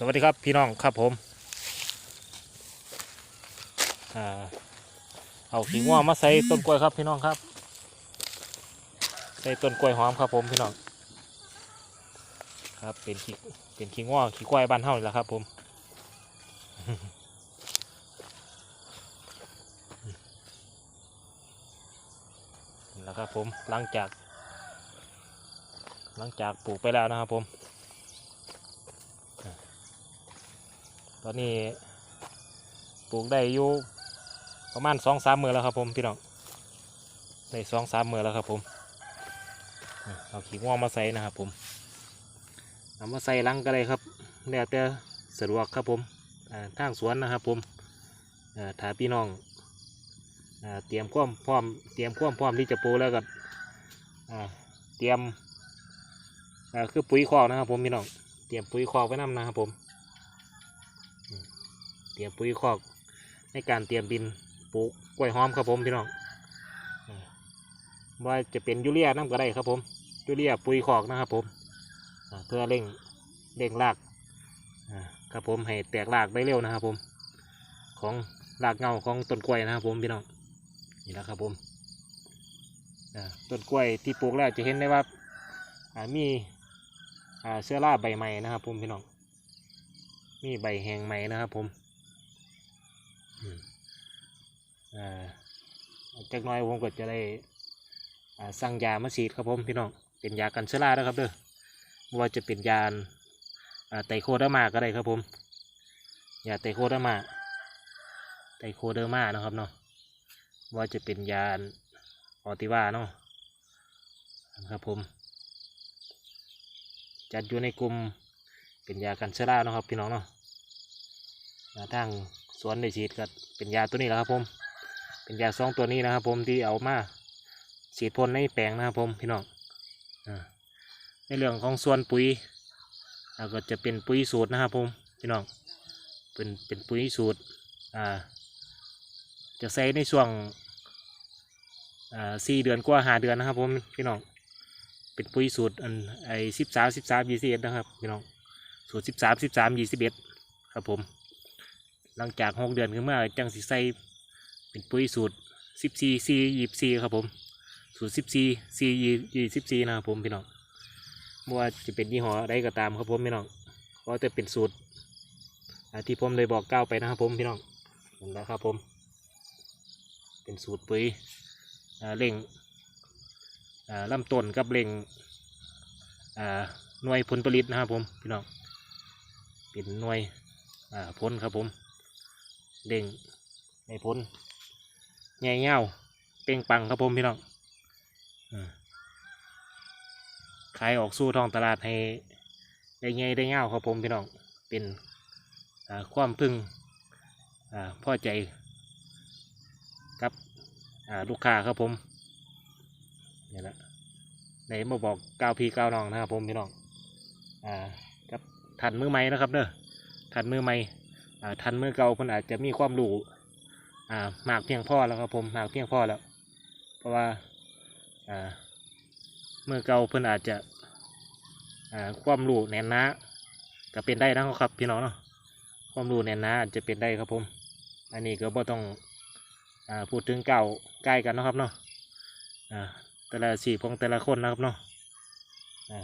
สวัสดีครับพี่น้องครับผมอเอาขี้ง่วมาใส่ต้นกล้วยครับพี่น้องครับ ใส่ต้นกล้วยหอมครับผมพี่น้องครับเป็นขี้เป็นขี้ง่วขี้กล้วยบ้านเฮานี่แหละครับ ผมนี่แหละครับผมหลังจาก หลังจากปลูกไปแล้วนะครับผม ตอนนี้ปลูกได้อยู่ประมาณสองสามมือแล้วครับผมพี่น้องได้สองสามมือแล้วครับผมเอาขี้ง่วงมาใส่นะครับผมเอามาใส่ลังก็ได้ครับแล้วแต่สะดวกครับผมทางสวนนะครับผมอ่าถ้าพี่น้องอ่าเตรียมความพร้อมเตรียมความพร้อมที่จะปลูกแล้วก็เตรียมคือปุ๋ยคอกนะครับผมพี่น้องเตรียมปุ๋ยคอกไว้นํนะครับผม ตรียมปุ๋ยคอกในการเตรียมดินปลูกกล้วยหอมครับผมพี่น้องว่าจะเป็นยูเรียน้ำก็ได้ครับผมยูเรียปุ๋ยคอกนะครับผมเพื่อเร่งเร่งรากครับผมให้แตกรากได้เร็วนะครับผม ของรากเงาของต้นกล้วยนะครับผมพี่น้องนี่แหละครับผมต้นกล้วยที่ปลูกแล้วจะเห็นได้ว่ามีเสื้อราใบใหม่นะครับผมพี่น้องมีใบแห้งไหม่นะครับผมอืมอ่า จากน้อยผมก็จะได้สั่งยามาฉีดครับผมพี่น้องเป็นยากันเชื้อรานะครับเด้อไม่ว่าจะเป็นยาไตโคเดอร์มาก็ได้ครับผมยาไตโคเดอร์มาไตโคเดอร์มานะครับเนาะว่าจะเป็นยาออติว่าเนาะครับผม จัดอยู่ในกลุ่มเป็นยากันเชื้อราเนาะครับพี่น้องเนาะทางสวนได้ฉีดก็เป็นยาตัวนี้แหละครับผม เป็นยาสองตัวนี้นะครับ ผมที่เอามาฉีดพ่นในแปลงนะครับผมพี่น้องอในเรื่องของส่วนปุ๋ยอ่าก็จะเป็นปุ๋ยสูตรนะครับผมพี่น้องเป็นเป็นปุ๋ยสูตรอ่าจะใส่ในช่วงอ่าสี่เดือนกว่าหาเดือนนะครับผมพี่น้องเป็นปุ๋ยสูตรอันไอสิบสามสิบสามยี่สิบเอ็ดนะครับพี่น้องสูตรสิบสามสิบสามยี่สิบเอ็ดครับผมหลังจากหกเดือนขึ้นมาจังสิใส่ เป็นปุ๋ยสูตรสิบสี่สี่ยี่สี่ครับผม สูตรสิบสี่สี่ยี่สิบสี่นะครับผมพี่น้องไม่ว่าจะเป็นยี่ห้อใดก็ตามครับผมพี่น้องเพราะจะเป็นสูตรที่ผมได้บอกก้าวไปนะครับผมพี่น้องนั่นแหละครับผม เป็นสูตรปุ๋ยเร่งอ่าลำต้นกับเร่งหน่วยผลผลิตนะครับผมพี่น้องเป็นหน่วยอ่าผลครับผมเด้งในผล ใหญ่เงาเป่งปังครับผมพี่น้องขายออกสู่ท้องตลาดให้ได้ใหญ่ได้เงาครับผมพี่น้องเป็นความพึงอ่าพอใจกับลูกค้าครับผมนี่แหละไหนมาบอกก้าวพี่ก้าวน้องนะครับผมพี่น้องอ่ากับทันมือใหม่นะครับเด้อทันมือใหม่อ่าทันมือเก่าเพิ่นอาจจะมีความรู้ อ่ามากเพียงพอแล้วครับผมหมากเพียงพอแล้ว เพราะว่าอ่ามือเก่าเพิ่นอาจจะอ่าความรู้แน่นนาก็เป็นได้นะครับพี่น้องเนาะความรู้แน่นนาอาจจะเป็นได้ครับผม อันนี้ก็บ่ต้องอ่าพูดถึงเก่าใกล้กันนะครับเนาะอ่าแต่ละสีของแต่ละคนนะครับเนาะอ่า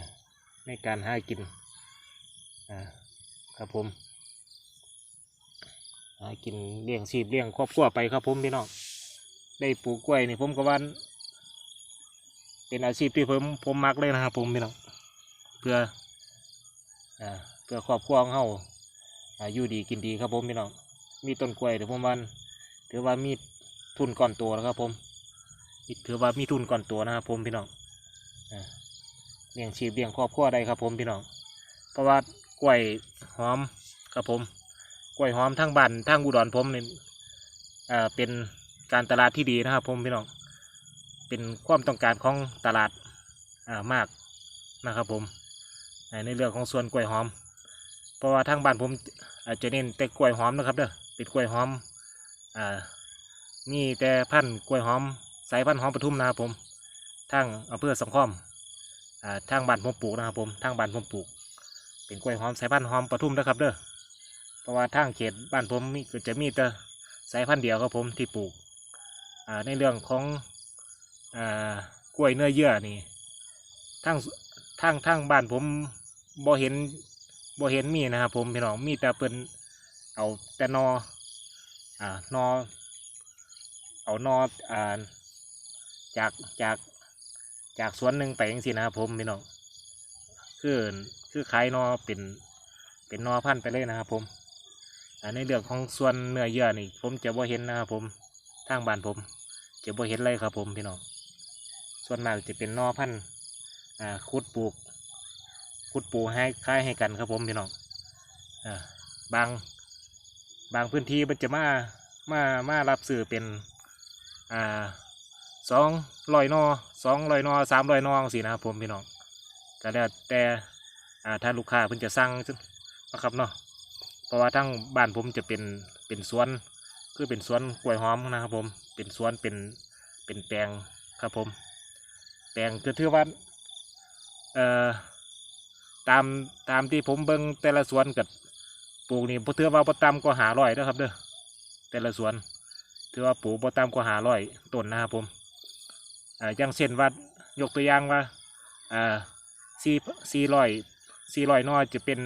ในการหากินอ่าครับผม หากินเลี้ยงชีพเลี้ยงครอบครัวไปครับผมพี่น้องได้ปลูกกล้วยนี่ผมก็ว่าเป็นอาชีพที่ผมผมมักเลยนะครับผมพี่น้องเพื่ออ่าเพื่อครอบครัวของเฮาอายู่ดีกินดีครับผมพี่น้องมีต้นกล้วยเดี๋ยวผมวันถือว่ามีทุนก่อนตัวแล้วครับผมถือว่ามีทุนก่อนตัวนะครับผมพี่น้องเลี้ยงชีพเลี้ยงครอบครัวได้ครับผมพี่น้องเพราะว่ากล้วยหอมครับผม กล้วยหอมทั้งบ้านทั้งอุดรผมนี่อ่าเป็นการตลาดที่ดีนะครับ ผมพี่น้องเป็นความต้องการของตลาดามากนะครับผมในเรื่องของส่วนกล้วยหอม เพราะว่าทางบ้านผมอาจจะเน้นแต่กล้วยหอมนะครับเด้อเป็นกล้วยหอมอ่ามีแต่พันธุ์กล้วยหอมสายพันธุ์หอมปทุมนะครับผมทางอำเภอสังคอมอ่าทางบ้านผมปลูกนะครับผมทางบ้านผมปลูก เป็นกล้วยหอมสายพันธุ์หอมปทุมนะครับเด้อ เพราะว่าทางเขตบ้านผมมีก็จะมีแต่สายพันธุ์เดียวครับผมที่ปลูกในเรื่องของอกล้วยเนื้อเยื่อนี่ทางทางทางบ้านผมบ่เห็นบ่เห็นมีนะครับผมพี่น้องมีแต่เป็นเอาแต่นออ่านอเอานออ่าจากจากจากสวนหนึ่งไปยังสินะครับผมพี่น้องคือคือขายนอเป็นเป็นนอพันธ์ไปเลยนะครับผม ในเรื่องของส่วนเนื้อเยื่อนี่ผมจะบ่เห็นนะครับผมทางบ้านผมจะบ่เห็นเลยครับผมพี่น้องส่วนมากจะเป็นนอพันธุ์คุดปลูกคุดปลูกให้คล้ายให้กันครับผมพี่น้องอบางบางพื้นที่มันจะมามามารับซื้อเป็นอ่าสองลอยนอสองลอยนอสามลอยนอสินะครับผมพี่น้องก็แล้วแต่อ่าถ้าลูกค้าเพิ่นจะสั่งนะครับเนาะ ราะว่าทั้งบ้านผมจะเป็นเป็นสวน คือเป็นสวนกล้วยหอมนะครับผม เป็นสวนเป็นเป็นแปลงครับผม แปลงก็ถือว่าเอ่อตามตามที่ผมเบิ่งแต่ละสวนกับปลูกนี่บ่ถือว่าประตำก็หาร้อยเด้อครับเด้อแต่ละสวนถือว่าปลูกบ่ต่ำกว่าหาร้อยต้นนะครับผมอ่าอย่างเช่นว่ายกตัวอย่างว่าอ่าสี่สี่ร้อยสี่ร้อยนอจะเป็น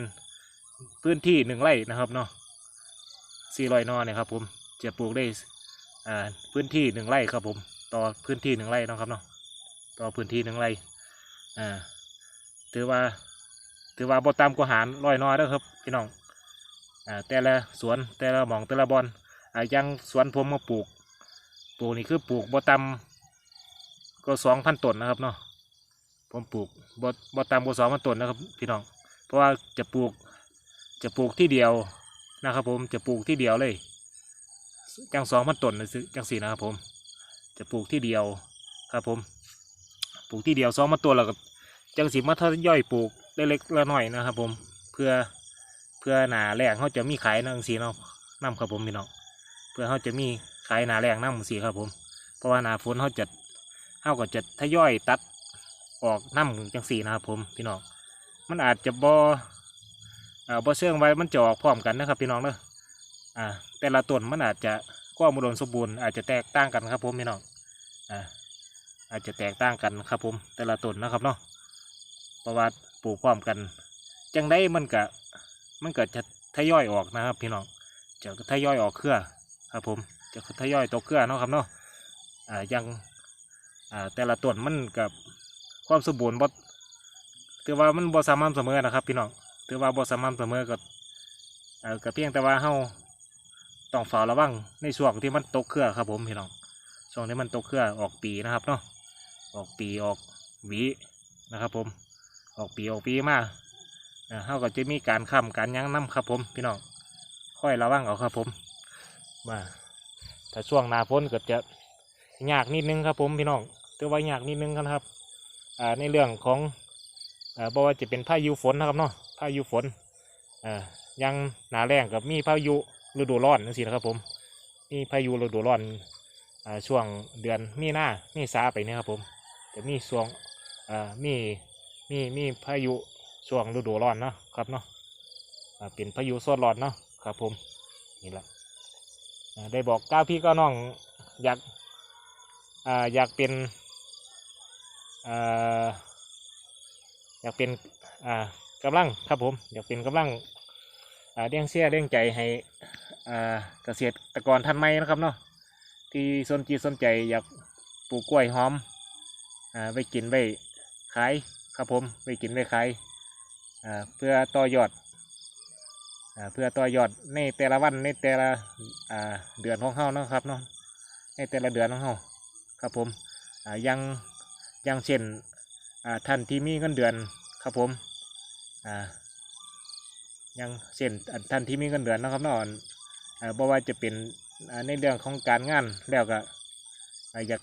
พื้นที่หนึ่งไร่นะครับเนาะสี่ร้อยนอเนี่ยครับผมจะปลูกได้อ่าพื้นที่หนึ่งไร่ครับผม ต่อพื้นที่หนึ่งไร่นะครับเนาะต่อพื้นที่หนึ่งไร่อ่าถือว่าถือว่าบ่ต่ำกว่าหารร้อยนอเด้อครับพี่น้องอ่าแต่ละสวนแต่ละหมองแต่ละบอนอ่ายังสวนผมมาปลูก ปลูกนี่คือปลูกบ่ตำก็สองพันต้นนะครับเนาะผมปลูกบ่บ่ตำก็สองพันต้นนะครับพี่น้องเพราะว่าจะปลูก จะปลูกที่เดียวนะครับผมจะปลูกที่เดียวเลยจังสองพันต้นนะจังสี่นะครับผม จะปลูกที่เดียวครับผม ปลูกที่เดียวสองพันต้นแล้วก็จังสีมาทย่อยปลูกเล็กๆละหน่อยนะครับผมเพื่อเพื่อหนาแรงเขาจะมีขายนะจังสีเนาะน้ำครับผมพี่น้องเพื่อเขาจะมีขายหนาแรงน้ำสีครับผม เพราะว่าหนาฝนเขาจะเขาก็จะทย่อยตัดออกน้ำจังสีนะครับผมพี่น้องมันอาจจะบ่อ่าบ่เชื่องไว้มันจะออกพร้อมกันนะครับพี่น้องเนอะอ่าแต่ละต้นมันอาจจะความอุดมสมบูรณ์อาจจะแตกต่างกันครับผมพี่น้องอ่าอาจจะแตกต่างกันครับผมแต่ละต้นนะครับเนาะเพราะว่าปลูกพร้อมกัน จังได้มันก็มันก็จะทยอยออกนะครับ พี่น้องจะทยอยออกเครือครับผมจะทยอยตกเครือเนาะครับเนาะอ่ายังอ่าแต่ละต้นมันกับความสมบูรณ์บ่ถือว่ามันบ่สม่ำเสมอนะครับ พี่น้อง ถือว่าบ่สม่ำเสมอก็เอ่อก็เพียงแต่ว่าเฮาต้องเฝ้าระวังในช่วงที่มันตกเครือครับผมพี่น้องช่วงที่มันตกเครือออกปีนะครับเนาะออกปีออกหวีนะครับผมออกปีออกปีมาเอ่อเฮาก็จะมีการค้ำการยั้งน้ำครับผมพี่น้องค่อยระวังเอาครับผมมาถ้าช่วงหนาฝนก็จะยากนิดนึงครับผมพี่น้องถือว่ายากนิดนึงครับอ่าในเรื่องของ เอ่าบอกว่าจะเป็นพายุฝนนะครับเนาะพายุฝนอ่ายังหนาแรงกับมีพายุฤดูร้อนนั่นสินะครับผมมีพายุฤดูร้อนอ่าช่วงเดือนมีนามีสาไปเนี่ยครับผมจะมีช่วงอ่ามีมีมีพายุช่วงฤดูร้อนเนาะครับเนาะอ่าเป็นพายุโซนร้อนเนาะครับผมนี่แหละอ่าได้บอกก้าวพี่ก้าน้องอยากอ่าอยากเป็นอ่า อยากเป็นอ่ากำลังครับผม อยากเป็นกำลังอ่าเลี้ยงเสียเลี้ยงใจให้อ่าเกษตรกรท่านใหม่นะครับเนาะที่สนใจสนใจอยากปลูกกล้วยหอมอ่าไว้กินไว้ขายครับผมไว้กินไว้ขายอ่าเพื่อต่อยอดอ่าเพื่อต่อยอดในแต่ละวันในแต่ละอ่าเดือนของเฮาเนาะครับเนาะในแต่ละเดือนของเฮาครับผมอ่ายังย่างเช่น ท่านที่มีเงินเดือนครับผมอ่าย่างเช่นท่านที่มีเงินเดือนนะครับเนาะอ่าบ่ว่าจะเป็นในเรื่องของการงานแล้วก็อยาก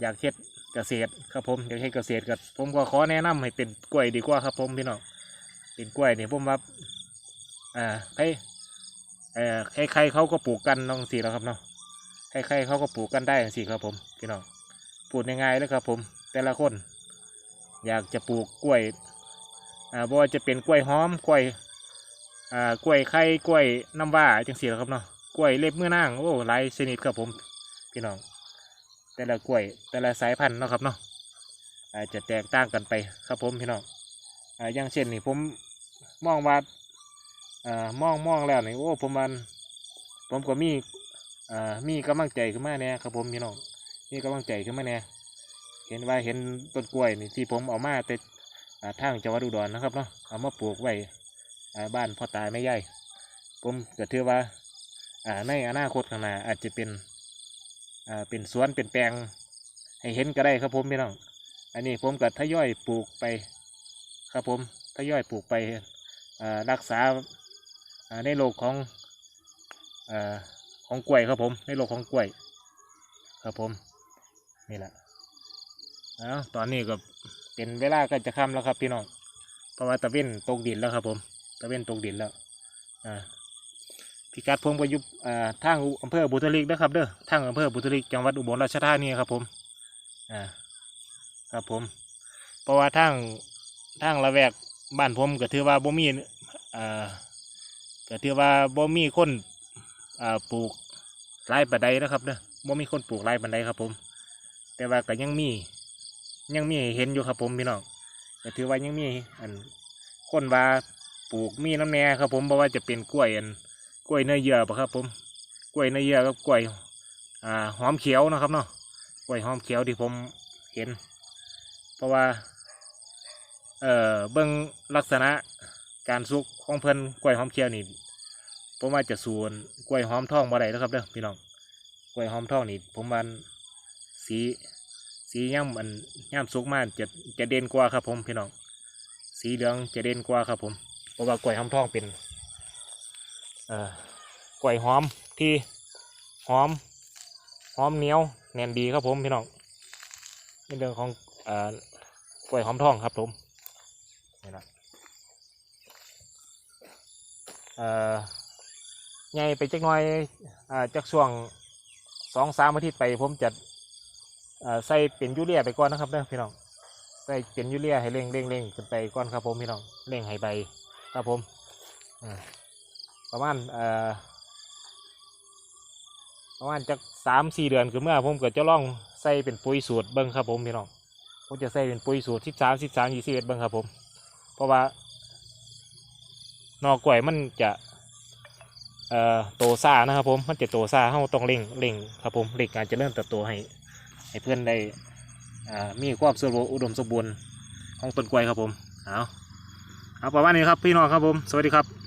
อยากเฮ็ดเกษตรครับผมอยากเฮ็ดเกษตรก็ผมก็ขอแนะนำให้เป็นกล้วยดีกว่าครับผมพี่น้องเป็นกล้วยเนี่ยผมว่าอ่าใครเอ่อใครๆเขาก็ปลูกกันน้องสีแล้วครับเนาะใครๆเขาก็ปลูกกันได้สิครับผมพี่น้องพูดง่ายๆเลยครับผม แต่ละคน อยากจะปลูกกล้วยอ่าบ่ว่าจะเป็นกล้วยหอมกล้วยอ่ากล้วยไข่กล้วยน้ำว้าจังซี่แหละครับเนาะกล้วยเล็บมือนางโอ้หลายชนิดครับผมพี่น้อง แต่ละกล้วยแต่ละสายพันธุ์เนาะครับเนาะอาจจะแตกต่างกันไปครับผมพี่น้องอ่าอย่างเช่นนี่ผมมองว่าอ่ามองมองแล้วนี่โอ้ผมมันผมก็มีอ่ามีกำลังใจขึ้นมาแน่ครับผมพี่น้องมีกำลังใจขึ้นมาแน่ เห็นว่าเห็นต้นกล้วยนี่ที่ผมเอามาแต่อ่าทางจังหวัดอุดรนะครับเนาะเอามาปลูกไว้บ้านพ่อตาแม่ยายผมก็ถือว่าในอนาคตข้างหน้าอาจจะเป็นเป็นสวนเป็นแปลง ให้เห็นก็ได้ครับผมพี่น้อง อันนี้ผมก็ทยอยปลูกไปครับผมทยอยปลูกไปรักษาในโลกของอของกล้วยครับผมในโลกของกล้วยครับผมนี่แหละ เอาตอนนี้ก็เป็นเวลาก็จะค่ำแล้วครับพี่น้อง เพราะว่าตะเวนตกดินแล้วครับผม ตะเวนตกดินแล้ว อ่าพิกัดผมก็อยู่อ่าทางอำเภอบุตริกนะครับเด้อ ทางอำเภอบุตริกจังหวัดอุบลราชธานีครับผม อ่า ครับผม เพราะว่าทางทางละแวกบ้านผมก็ถือว่าบ่มีอ่าก็ถือว่าบ่มีคนอ่าปลูกไร่ปันไดนะครับเด้อบ่มีคนปลูกไร่ปันไดครับผม แต่ว่าก็ยังมี ยังมีเห็นอยู่ครับผมพี่น้องก็ถือว่ายังมีอันคนว่าปลูกมีน้ำแน่ครับผมเพราะว่าจะเป็นกล้วยอันกล้วยเนื้อเยื่อปะครับผมกล้วยเนื้อเยื่อกับกล้วยอ่าหอมเขียวนะครับเนาะกล้วยหอมเขียวที่ผมเห็น เพราะว่าเอ่อเบื้องลักษณะการสุกของเพิ่นกล้วยหอมเขียวนี่ผมว่าจะส่วนกล้วยหอมทองบ่ได้นะครับเด้อพี่น้องกล้วยหอมทองนี่ผมว่าสี สีย่ำอันย่ำสุกมากจะจะเด่นกว่าครับผมพี่น้อง สีเหลืองจะเด่นกว่าครับผมเพราะว่ากล้วยหอมทองเป็นเอ่อกล้วยหอมที่หอมหอมเหนียวแน่นดีครับผมพี่น้องในเรื่องของเอ่อกล้วยหอมทองครับผมนี่นะเอ่อใหญ่ไปจักน่อยอ่าจักช่วงสองสามอาทิตย์ไปผมจะ ใส่เป็นยูเรียไปก่อนนะครับเด้อพี่น้องใส่เป็นยูเรียให้เร่งเร่งเร่งขึ้นไปก่อนครับผมพี่น้องเร่งให้ใบครับผมประมาณประมาณจากสามสี่เดือนคือเมื่อผมก็จะลองใส่เป็นปุ๋ยสูตรเบิ้งครับผมพี่น้องผมจะใส่เป็นปุ๋ยสูตรสิบสามสิบสามยี่สิบเอ็ดเบิ้งครับผมเพราะว่านอกกล้วยมันจะเอ่อโตซ่านะครับผมมันจะโตซ่าเราต้องเร่งเร่งครับผมเร่งการจะเริ่มเติบโตให้ ให้เพื่อนได้มีความสมบูรณ์อุดมสมบูรณ์ของต้นกล้วยครับผมเอาเอาประมาณนี้ครับพี่น้องครับผม สวัสดีครับ